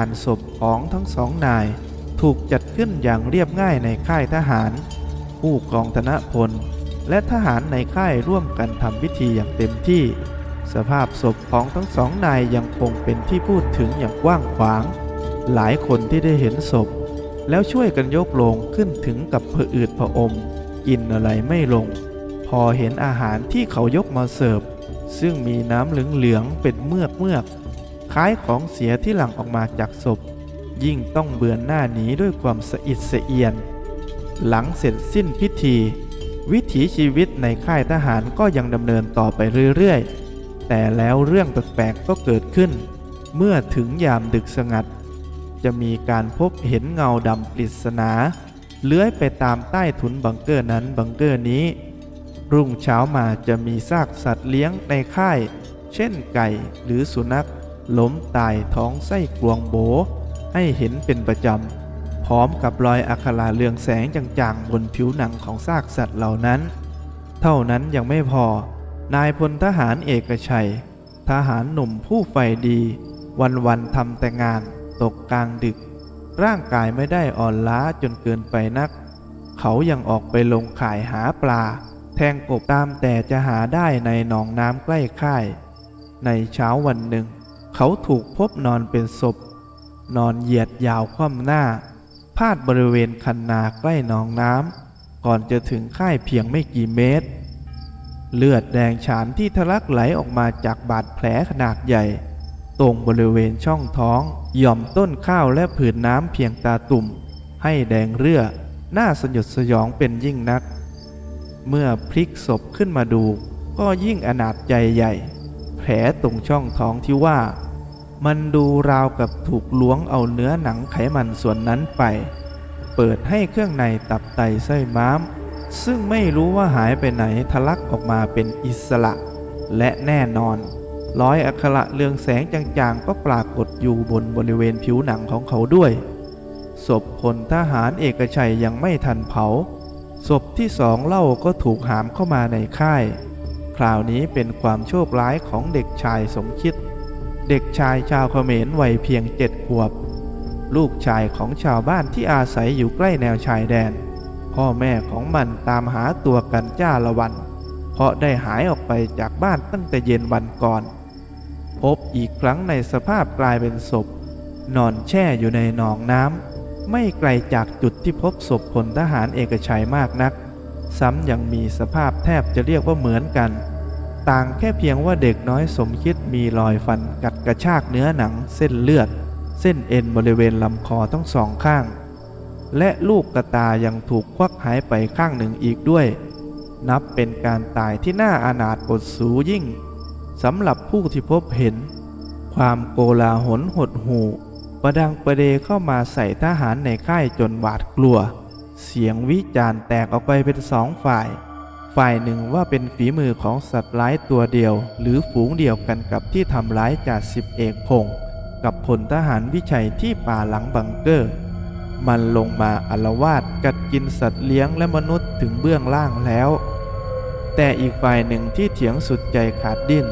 งานศพของทั้งสองนาย ถูกจัดขึ้นอย่างเรียบง่ายในค่ายทหาร ผู้กองธนพล และทหารในค่ายร่วมกันทำพิธีอย่างเต็มที่ สภาพศพของทั้งสองนายยังคงเป็นที่พูดถึงอย่างกว้างขวาง หลายคนที่ได้เห็นศพ แล้วช่วยกันยกโลงขึ้นถึงกับผะอืดผะอม กินอะไรไม่ลง พอเห็นอาหารที่เขายกมาเสิร์ฟซึ่งมีน้ำเหลืองๆเป็นเมือกเมือก คล้ายของเสียที่หลั่งออกมาจากศพ ยิ่งต้องเบือนหน้าหนีด้วยความสะอิดสะเอียน หลังเสร็จสิ้นพิธี วิถีชีวิตในค่ายทหารก็ยังดำเนินต่อไปเรื่อยๆ แต่แล้วเรื่องแปลกๆก็เกิดขึ้น เมื่อถึงยามดึกสงัด จะมีการพบเห็นเงาดำปริศนาเลื้อยไปตามใต้ถุนบังเกอร์นั้นบังเกอร์นี้ รุ่งเช้ามาจะมีซากสัตว์เลี้ยงในค่าย เช่นไก่หรือสุนัข ล้มตายท้องไส้กลวงโบ ให้เห็นเป็นประจำ พร้อมกับรอยอัคราเรืองแสงจางๆ บนผิวหนังของซากสัตว์เหล่านั้น เท่านั้นยังไม่พอ นายพลทหารเอกชัย ทหารหนุ่มผู้ใฝ่ดี วันๆทำแต่งาน ตกกลางดึก ร่างกายไม่ได้อ่อนล้าจนเกินไปนัก เขายังออกไปลงข่ายหาปลา แทงกบตามแต่จะหาได้ในหนองน้ำใกล้ค่าย ในเช้าวันหนึ่ง เขาถูกพบนอนเป็นศพ นอนเหยียดยาวคว่ำหน้า พาดบริเวณคันนาใกล้หนองน้ำก่อนจะถึงค่ายเพียงไม่กี่เมตร เลือดแดงฉานที่ทะลักไหลออกมาจากบาดแผลขนาดใหญ่ ตรงบริเวณช่องท้องหย่อมต้นข้าวและผืนน้ำเพียงตาตุ่ม ให้แดงเรือน่าสยดสยองเป็นยิ่งนัก เมื่อพลิกศพขึ้นมาดู ก็ยิ่งอนาจใจใหญ่ แผลตรงช่องท้องที่ว่า มันดูราวกับถูกล้วงเอาเนื้อหนังไขมันส่วนนั้นไป เปิดให้เครื่องในตับไตไส้ม้าม ซึ่งไม่รู้ว่าหายไปไหนทะลักออกมาเป็นอิสระ และแน่นอน ร้อยอักขระเรืองแสงจางๆ ก็ปรากฏอยู่บนบริเวณผิวหนังของเขาด้วย ศพพลทหารเอกชัยยังไม่ทันเผา ศพที่สองเล่าก็ถูกหามเข้ามาในค่าย คราวนี้เป็นความโชคร้ายของเด็กชายสมคิด เด็กชายชาวเขมรวัยเพียงเจ็ดขวบ ลูกชายของชาวบ้านที่อาศัยอยู่ใกล้แนวชายแดน พ่อแม่ของมันตามหาตัวกันจ้าละวัน เพราะได้หายออกไปจากบ้านตั้งแต่เย็นวันก่อน พบอีกครั้งในสภาพกลายเป็นศพ นอนแช่อยู่ในหนองน้ำไม่ไกลจากจุดที่พบศพพลทหารเอกชัยมากนัก ซ้ำยังมีสภาพแทบจะเรียกว่าเหมือนกัน ต่างแค่เพียงว่าเด็กน้อยสมคิดมีรอยฟันกัดกระชากเนื้อหนังเส้นเลือด เส้นเอ็นบริเวณลำคอทั้งสองข้าง และลูกกระตายังถูกควักหายไปข้างหนึ่งอีกด้วย นับเป็นการตายที่น่าอานาถอดสูยิ่งสำหรับผู้ที่พบเห็น ความโกลาหลหดหูประดังประเดเข้ามาใส่ทหารในค่ายจนหวาดกลัว เสียงวิจารณ์แตกออกไปเป็นสองฝ่าย ฝ่ายหนึ่งว่าเป็นฝีมือของสัตว์ร้ายตัวเดียว หรือฝูงเดียวกันกับที่ทำร้ายจ่าสิบเอกพงศ์กับพลทหารวิชัยที่ป่าหลังบังเกอร์ มันลงมาอาลวาดกัดกินสัตว์เลี้ยงและมนุษย์ถึงเบื้องล่างแล้ว แต่อีกฝ่ายหนึ่งที่เถียงสุดใจขาดดิ้น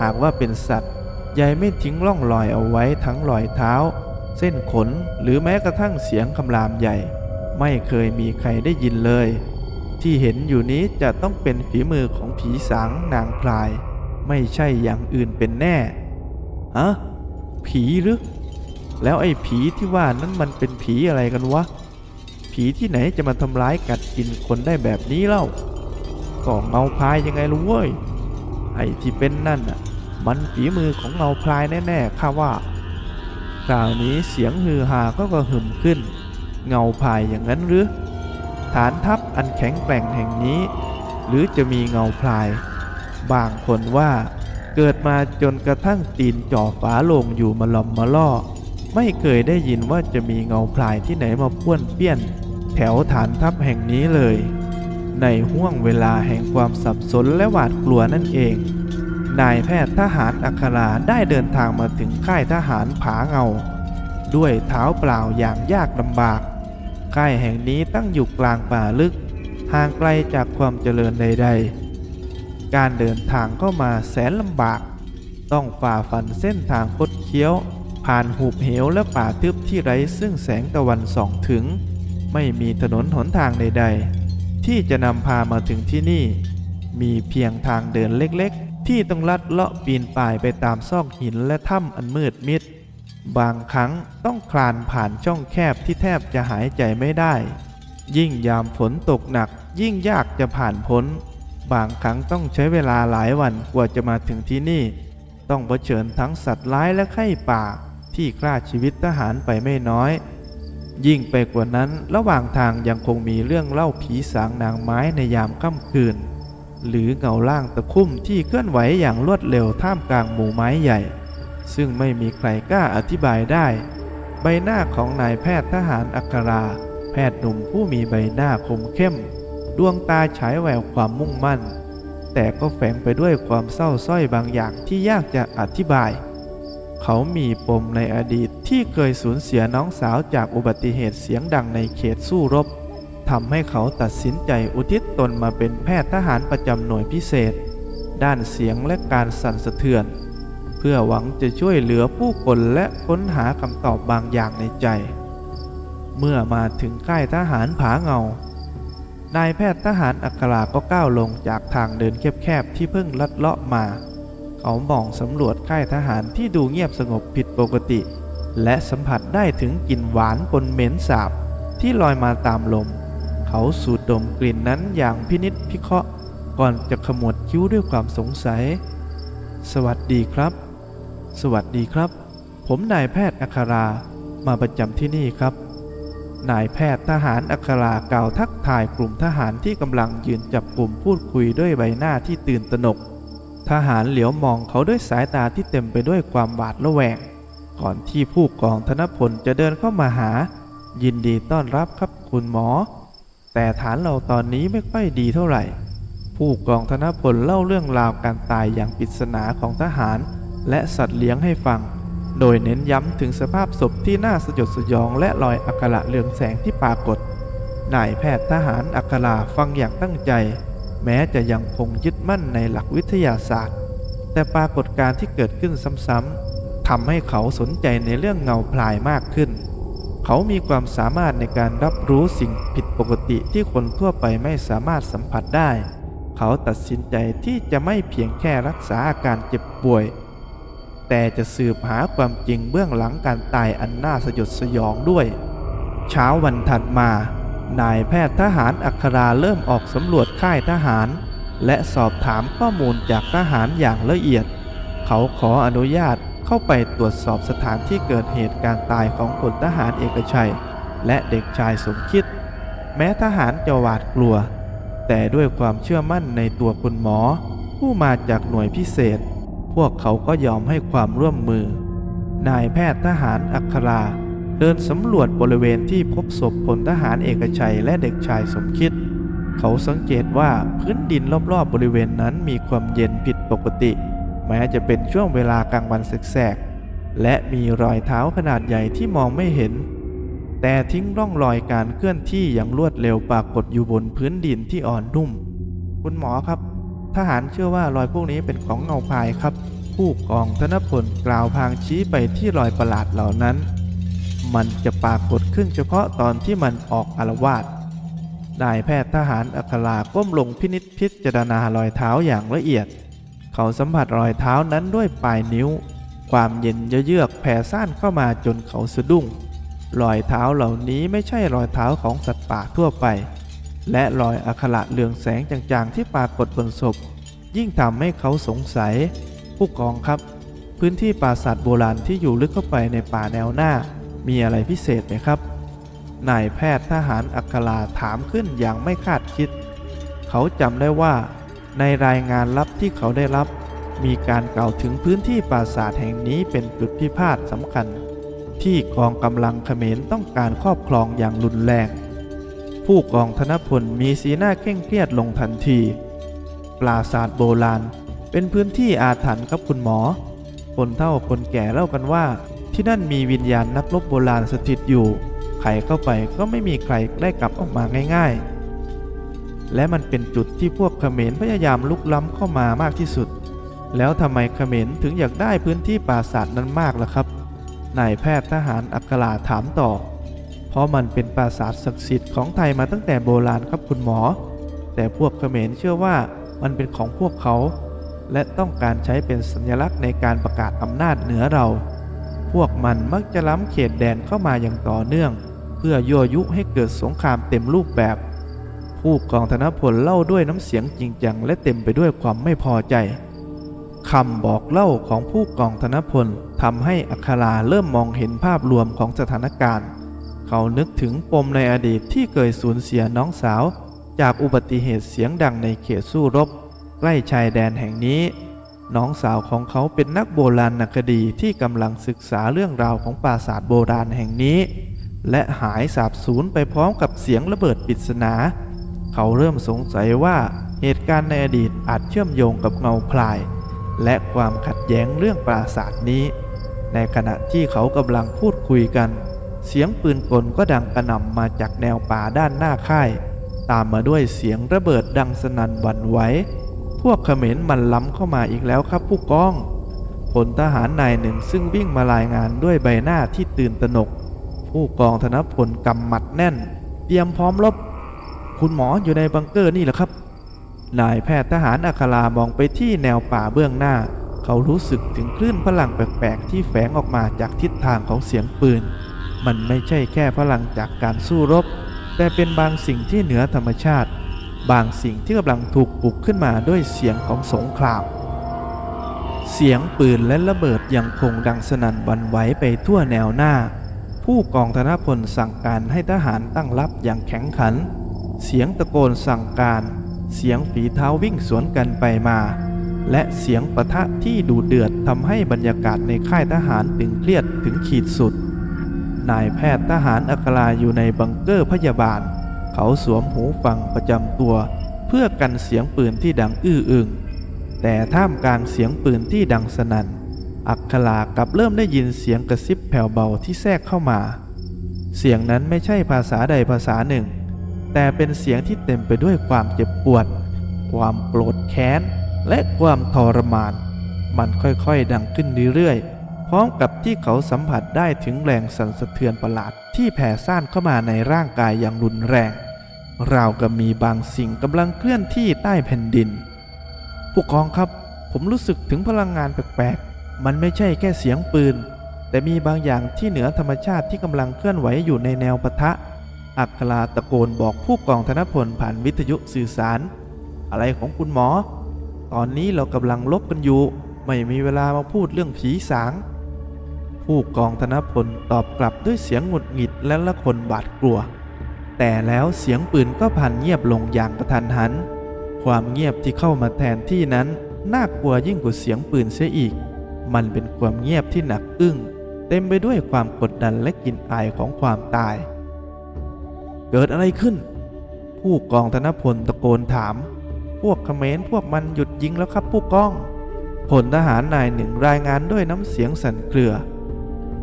หากว่าเป็นสัตว์ยายไม่ทิ้งร่องรอยเอาไว้ทั้งรอยเท้า เส้นขนหรือแม้กระทั่งเสียงคำรามใหญ่ ไม่เคยมีใครได้ยินเลย ที่เห็นอยู่นี้จะต้องเป็นฝีมือของผีสางนางพลาย ไม่ใช่อย่างอื่นเป็นแน่ ฮะ ผีหรือ แล้วไอ้ผีที่ว่านั้นมันเป็นผีอะไรกันวะ ผีที่ไหนจะมาทำร้ายกัดกินคนได้แบบนี้เล่า ก็เงาพรายยังไงลุงเว้ย ไอ้ที่เป็นนั่นน่ะ มันฝีมือของเงาพรายแน่ๆข้าว่า คราวนี้เสียงฮือฮาก็กระหึ่มขึ้น เงาพรายอย่างนั้นหรือ ฐานทัพ อันแข็งแกร่งแห่งนี้ หรือจะมีเงาพราย บางคนว่าเกิดมาจนกระทั่งตีนจ่อฝาลงอยู่มาลอมมาล่อ ไม่เคยได้ยินว่าจะมีเงาพรายที่ไหนมาป้วนเปี้ยน แถวฐานทัพแห่งนี้เลย ในห่วงเวลาแห่งความสับสนและหวาดกลัวนั่นเอง นายแพทย์ทหารอัคราได้เดินทางมาถึงค่ายทหารผาเงา ด้วยเท้าเปล่าอย่างยากลำบากค่ายแห่งนี้ตั้งอยู่กลางป่าลึก ห่างไกลจากความเจริญใดๆ การเดินทางก็มาแสนลำบาก ต้องฝ่าฟันเส้นทางคดเคี้ยวผผ่านหุบเหวและป่าทึบที่ไร้ซึ่งแสงตะวันส่องถึง ไม่มีถนนหนทางใดๆ ที่จะนำพามาถึงที่นี่ มีเพียงทางเดินเล็กๆ ที่ต้องลัดเลาะปีนป่ายไปตามซอกหินและถ้ำอันมืดมิดบางครั้งต้องคลานผ่านช่องแคบที่แทบจะหายใจไม่ได้ ยิ่งยามฝนตกหนัก ยิ่งยากจะผ่านพ้น บางครั้งต้องใช้เวลาหลายวันกว่าจะมาถึงที่นี่ ต้องเผชิญทั้งสัตว์ร้ายและไข้ป่า ที่ฆ่าชีวิตทหารไปไม่น้อย ยิ่งไปกว่านั้นระหว่างทางยังคงมีเรื่องเล่าผีสางนางไม้ในยามค่ำคืน หรือเงาล่างตะคุ่มที่เคลื่อนไหวอย่างรวดเร็วท่ามกลางหมู่ไม้ใหญ่ ซึ่งไม่มีใครกล้าอธิบายได้ ใบหน้าของนายแพทย์ทหารอัครา พทย์หนุ่มผู้มีใบหน้าคมเข้ม ดวงตาฉายแววความมุ่งมั่น แต่ก็แฝงไปด้วยความเศร้าส้อยบางอย่างที่ยากจะอธิบาย เขามีปมในอดีตที่เคยสูญเสียน้องสาวจากอุบัติเหตุเสียงดังในเขตสู้รบทำให้เขาตัดสินใจอุทิศตนมาเป็นแพทย์ทหารประจำหน่วยพิเศษ ด้านเสียงและการสั่นสะเทือน เพื่อหวังจะช่วยเหลือผู้คนและค้นหาคำตอบบางอย่างในใจ เมื่อมาถึงค่ายทหารผาเงา นายแพทย์ทหารอัคราก็ก้าวลงจากทางเดินแคบๆที่เพิ่งลัดเลาะมา เขามองสำรวจค่ายทหารที่ดูเงียบสงบผิดปกติ และสัมผัสได้ถึงกลิ่นหวานปนเหม็นสาบที่ลอยมาตามลม เขาสูดดมกลิ่นนั้นอย่างพินิษพิเคราะห์ ก่อนจะขมวดคิ้วด้วยความสงสัย สวัสดีครับ สวัสดีครับ ผมนายแพทย์อัครามาประจำที่นี่ครับ นายแพทย์ทหารอัครากล่าวทักทายกลุ่มทหารที่กำลังยืนจับกลุ่มพูดคุยด้วยใบหน้าที่ตื่นตระหนก ทหารเหลียวมองเขาด้วยสายตาที่เต็มไปด้วยความหวาดระแวง ก่อนที่ผู้กองธนพลจะเดินเข้ามาหา ยินดีต้อนรับครับคุณหมอ แต่ฐานเราตอนนี้ไม่ค่อยดีเท่าไหร่ ผู้กองธนพลเล่าเรื่องราวการตายอย่างปริศนาของทหาร และสัตว์เลี้ยงให้ฟัง โดยเน้นย้ำถึงสภาพศพที่น่าสยดสยองและรอยอักขระเรืองแสงที่ปรากฏ นายแพทย์ทหารอัคราฟังอย่างตั้งใจ แม้จะยังคงยึดมั่นในหลักวิทยาศาสตร์ แต่ปรากฏการที่เกิดขึ้นซ้ำๆทำให้เขาสนใจในเรื่องเงาพลายมากขึ้น เขามีความสามารถในการรับรู้สิ่งผิดปกติที่คนทั่วไปไม่สามารถสัมผัสได้ เขาตัดสินใจที่จะไม่เพียงแค่รักษาอาการเจ็บป่วย แต่จะสืบหาความจริงเบื้องหลังการตายอันน่าสยดสยองด้วย เช้าวันถัดมา นายแพทย์ทหารอัคราเริ่มออกสำรวจค่ายทหาร และสอบถามข้อมูลจากทหารอย่างละเอียด เขาขออนุญาตเข้าไปตรวจสอบสถานที่เกิดเหตุการตายของพลทหารเอกชัย และเด็กชายสมคิด แม้ทหารจะหวาดกลัว แต่ด้วยความเชื่อมั่นในตัวคุณหมอ ผู้มาจากหน่วยพิเศษ พวกเขาก็ยอมให้ความร่วมมือ นายแพทย์ทหารอัคราเดินสำรวจบริเวณที่พบศพพลทหารเอกชัยและเด็กชายสมคิด เขาสังเกตว่าพื้นดินรอบๆบริเวณนั้นมีความเย็นผิดปกติ แม้จะเป็นช่วงเวลากลางวันแสกๆและมีรอยเท้าขนาดใหญ่ที่มองไม่เห็น แต่ทิ้งร่องรอยการเคลื่อนที่อย่างรวดเร็วปรากฏอยู่บนพื้นดินที่อ่อนนุ่ม คุณหมอครับ ทหารเชื่อว่ารอยพวกนี้เป็นของเงาพายครับ ผู้กองธนพลกล่าวพางชี้ไปที่รอยประหลาดเหล่านั้น มันจะปรากฏขึ้นเฉพาะตอนที่มันออกอารวาสนายแพทย์ทหารอัคราก้มลงพินิจพิจารณารอยเท้าอย่างละเอียด เขาสัมผัสรอยเท้านั้นด้วยปลายนิ้ว ความเย็นเยือกแผ่ซ่านเข้ามาจนเขาสะดุ้งรอยเท้าเหล่านี้ไม่ใช่รอยเท้าของสัตว์ป่าทั่วไป และรอยอักขระเรืองแสงจางๆ ที่ปรากฏบนศพ ยิ่งทำให้เขาสงสัย ผู้กองครับ พื้นที่ป่าสัตว์โบราณที่อยู่ลึกเข้าไปในป่าแนวหน้า มีอะไรพิเศษไหมครับนายแพทย์ทหารอัคราถามขึ้นอย่างไม่คาดคิด เขาจำได้ว่า ในรายงานลับที่เขาได้รับ มีการกล่าวถึงพื้นที่ปราสาทแห่งนี้เป็นจุดพิพาทสำคัญ ที่กองกำลังเขมรต้องการครอบครองอย่างรุนแรง ผู้กองธนพลมีสีหน้าเคร่งเครียดลงทันที ปราสาทโบราณ เป็นพื้นที่อาถรรพ์ครับคุณหมอ คนเฒ่าคนแก่เล่ากันว่า ที่นั่นมีวิญญาณนักรบโบราณสถิตอยู่ใครเข้าไปก็ไม่มีใครได้กลับออกมาง่าย ๆ และมันเป็นจุดที่พวกเขมรพยายามลุกล้ำเข้ามามากที่สุด แล้วทำไมเขมรถึงอยากได้พื้นที่ปราสาทนั้นมากล่ะครับนายแพทย์ทหารอัคราถามต่อ ราะมันเป็นปราสาทศักดิ์สิทธิ์ของไทยมาตั้งแต่โบราณครับคุณหมอ แต่พวกเขมรเชื่อว่ามันเป็นของพวกเขา และต้องการใช้เป็นสัญลักษณ์ในการประกาศอำนาจเหนือเรา พวกมันมักจะล้ำเขตแดนเข้ามาอย่างต่อเนื่อง เพื่อยั่วยุให้เกิดสงครามเต็มรูปแบบ ผู้กองธนพลเล่าด้วยน้ำเสียงจริงจังและเต็มไปด้วยความไม่พอใจคำบอกเล่าของผู้กองธนพลทำให้อัคราเริ่มมองเห็นภาพรวมของสถานการณ์ เขานึกถึงปมในอดีตที่เคยสูญเสียน้องสาว จากอุบัติเหตุเสียงดังในเขตสู้รบ ใกล้ชายแดนแห่งนี้ น้องสาวของเขาเป็นนักโบราณนักคดีที่กำลังศึกษาเรื่องราวของปราสาทโบราณแห่งนี้ และหายสาบสูญไปพร้อมกับเสียงระเบิดปริศนา เขาเริ่มสงสัยว่าเหตุการณ์ในอดีตอาจเชื่อมโยงกับเงาพลาย และความขัดแย้งเรื่องปราสาทนี้ ในขณะที่เขากำลังพูดคุยกัน เสียงปืนกลก็ดังกระหน่ำมาจากแนวป่าด้านหน้าค่าย ตามมาด้วยเสียงระเบิดดังสนั่นหวั่นไหว พวกเขมรมันล้ำเข้ามาอีกแล้วครับผู้กองพลทหารนายหนึ่งซึ่งวิ่งมารายงานด้วยใบหน้าที่ตื่นตระหนก ผู้กองธนพลกำหมัดแน่น เตรียมพร้อมรบ คุณหมออยู่ในบังเกอร์นี่เหรอครับ นายแพทย์ทหารอัครามองไปที่แนวป่าเบื้องหน้า เขารู้สึกถึงคลื่นพลังแปลกๆที่แฝงออกมาจากทิศทางของเสียงปืน มันไม่ใช่แค่พลังจากการสู้รบ แต่เป็นบางสิ่งที่เหนือธรรมชาติ บางสิ่งที่กำลังถูกปลุกขึ้นมาด้วยเสียงของสงคราม เสียงปืนและระเบิดยังคงดังสนั่นวันไหวไปทั่วแนวหน้า ผู้กองธนพลสั่งการให้ทหารตั้งรับอย่างแข็งขัน เสียงตะโกนสั่งการ เสียงฝีเท้าวิ่งสวนกันไปมาและเสียงปะทะที่ดูเดือดทำให้บรรยากาศในค่ายทหารตึงเครียดถึงขีดสุด นายแพทย์ทหารอัคราอยู่ในบังเกอร์พยาบาล เขาสวมหูฟังประจำตัว เพื่อกันเสียงปืนที่ดังอื้ออึง แต่ท่ามกลางเสียงปืนที่ดังสนั่น อัครากลับเริ่มได้ยินเสียงกระซิบแผ่วเบาที่แทรกเข้ามา เสียงนั้นไม่ใช่ภาษาใดภาษาหนึ่ง แต่เป็นเสียงที่เต็มไปด้วยความเจ็บปวด ความโกรธแค้น และความทรมาน มันค่อยๆดังขึ้นเรื่อยๆ พร้อมกับที่เขาสัมผัสได้ถึงแรงสั่นสะเทือนประหลาดที่แผ่ซ่านเข้ามาในร่างกายอย่างรุนแรง ราวกับมีบางสิ่งกำลังเคลื่อนที่ใต้แผ่นดิน ผู้กองครับ ผมรู้สึกถึงพลังงานแปลกๆ มันไม่ใช่แค่เสียงปืน แต่มีบางอย่างที่เหนือธรรมชาติที่กำลังเคลื่อนไหวอยู่ในแนวปะทะ อัคราตะโกนบอกผู้กองธนพลผ่านวิทยุสื่อสาร อะไรของคุณหมอ ตอนนี้เรากำลังลบกันอยู่ ไม่มีเวลามาพูดเรื่องผีสาง ผู้กองธนพลตอบกลับด้วยเสียงหงุดหงิดและละคนบาดกลัว แต่แล้วเสียงปืนก็ผ่านเงียบลงอย่างกระทันหัน ความเงียบที่เข้ามาแทนที่นั้นน่ากลัวยิ่งกว่าเสียงปืนเสียอีก มันเป็นความเงียบที่หนักอึ้ง เต็มไปด้วยความกดดันและกลิ่นอายของความตาย เกิดอะไรขึ้น ผู้กองธนพลตะโกนถาม พวกเขมรพวกมันหยุดยิงแล้วครับผู้กองพลทหารนายหนึ่งรายงานด้วยน้ำเสียงสั่นเครือ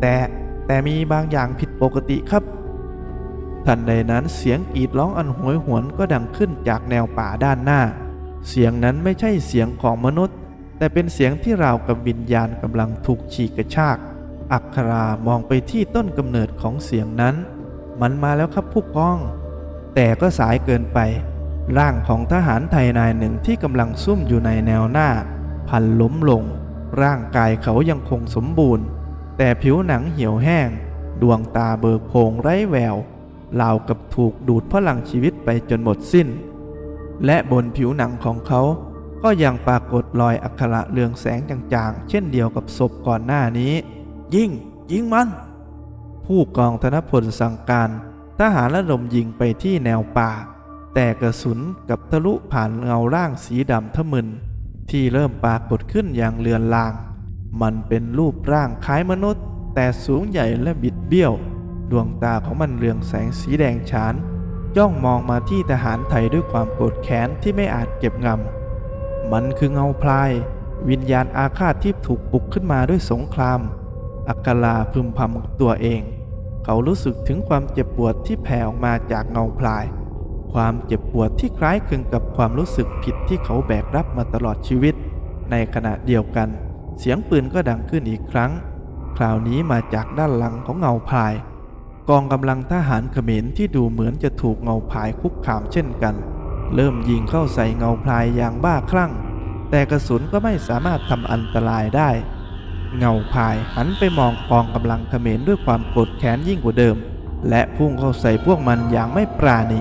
แต่แต่มีบางอย่างผิดปกติครับ ทันใดนั้นเสียงกรีดร้องอันโหยหวนก็ดังขึ้นจากแนวป่าด้านหน้า เสียงนั้นไม่ใช่เสียงของมนุษย์ แต่เป็นเสียงที่ราวกับวิญญาณกำลังถูกฉีกกระชาก อัครามองไปที่ต้นกำเนิดของเสียงนั้น มันมาแล้วครับผู้กอง แต่ก็สายเกินไป ร่างของทหารไทยนายหนึ่งที่กำลังซุ่มอยู่ในแนวหน้า พันล้มลง ร่างกายเขายังคงสมบูรณ์ แต่ผิวหนังเหี่ยวแห้ง ดวงตาเบิกโพงไร้แววรากับถูกดูดพลังชีวิตไปจนหมดสิ้น และบนผิวหนังของเขา ก็ยังปรากฏรอยอักขระเรืองแสงจางๆ เช่นเดียวกับศพก่อนหน้านี้ ยิง ยิงมัน ผู้กองธนพลสั่งการทหารระดมยิงไปที่แนวป่า แต่กระสุนกับทะลุผ่านเงาร่างสีดำทะมึน ที่เริ่มปรากฏขึ้นอย่างเลือนลาง มันเป็นรูปร่างคล้ายมนุษย์ แต่สูงใหญ่และบิดเบี้ยว ดวงตาของมันเรืองแสงสีแดงฉานจ้องมองมาที่ทหารไทยด้วยความโกรธแค้นที่ไม่อาจเก็บงำ มันคือเงาพลาย วิญญาณอาฆาตที่ถูกปลุกขึ้นมาด้วยสงคราม อักลาพึมพำกับตัวเอง เขารู้สึกถึงความเจ็บปวดที่แผ่ออกมาจากเงาพลาย ความเจ็บปวดที่คล้ายคลึงกับความรู้สึกผิดที่เขาแบกรับมาตลอดชีวิต ในขณะเดียวกัน เสียงปืนก็ดังขึ้นอีกครั้ง คราวนี้มาจากด้านหลังของเงาพาย กองกำลังทหารเขมรที่ดูเหมือนจะถูกเงาพายคุกคามเช่นกัน เริ่มยิงเข้าใส่เงาพายอย่างบ้าคลั่ง แต่กระสุนก็ไม่สามารถทำอันตรายได้ เงาพายหันไปมองกองกำลังเขมรด้วยความโกรธแค้นยิ่งกว่าเดิม และพุ่งเข้าใส่พวกมันอย่างไม่ปราณี